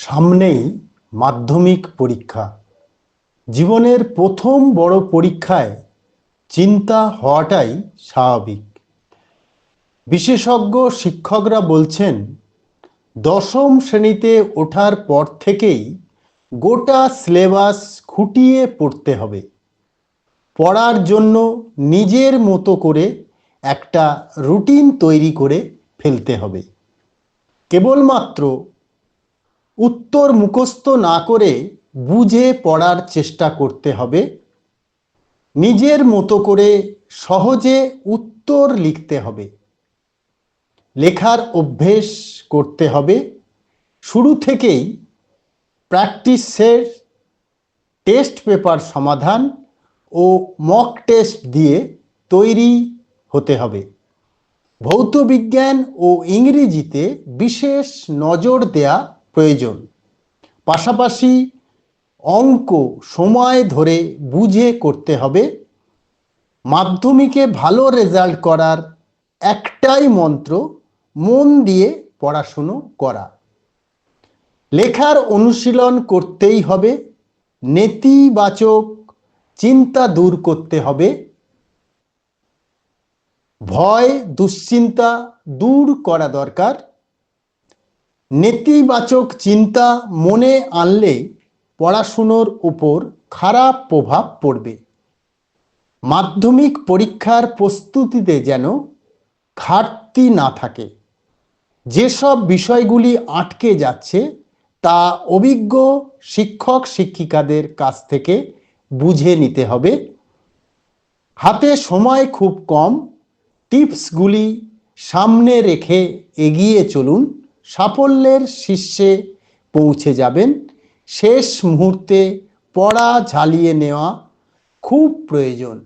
সামনেই মাধ্যমিক পরীক্ষা। জীবনের প্রথম বড় পরীক্ষায় চিন্তা হওয়াটাই স্বাভাবিক। বিশেষজ্ঞ শিক্ষকরা বলছেন, দশম শ্রেণীতে ওঠার পর থেকেই গোটা সিলেবাস খুঁটিয়ে পড়তে হবে। পড়ার জন্য নিজের মতো করে একটা রুটিন তৈরি করে ফেলতে হবে। কেবলমাত্র উত্তর মুখস্থ না করে বুঝে পড়ার চেষ্টা করতে হবে। নিজের মতো করে সহজে উত্তর লিখতে হবে। লেখার অভ্যেস করতে হবে। শুরু থেকেই প্র্যাকটিসের টেস্ট পেপার সমাধান ও মক টেস্ট দিয়ে তৈরি হতে হবে। ভৌত বিজ্ঞান ও ইংরেজিতে বিশেষ নজর দেয়া প্রয়োজন। পাশাপাশি অঙ্ক সময় ধরে বুঝে করতে হবে। মাধ্যমিকে ভালো রেজাল্ট করার একটাই মন্ত্র, মন দিয়ে পড়াশুনো করা। লেখার অনুশীলন করতেই হবে, নেতিবাচক চিন্তা দূর করতে হবে। ভয়, দুশ্চিন্তা দূর করা দরকার। নেতিবাচক চিন্তা মনে আনলে পড়াশুনোর উপর খারাপ প্রভাব পড়বে। মাধ্যমিক পরীক্ষার প্রস্তুতিতে যেন ঘাটতি না থাকে। যেসব বিষয়গুলি আটকে যাচ্ছে, তা অভিজ্ঞ শিক্ষক শিক্ষিকাদের কাছ থেকে বুঝে নিতে হবে। হাতে সময় খুব কম। টিপসগুলি সামনে রেখে এগিয়ে চলুন। সাফল্যের শীর্ষে পৌঁছে যাবেন। শেষ মুহূর্তে পড়া ঝালিয়ে নেওয়া খুব প্রয়োজন।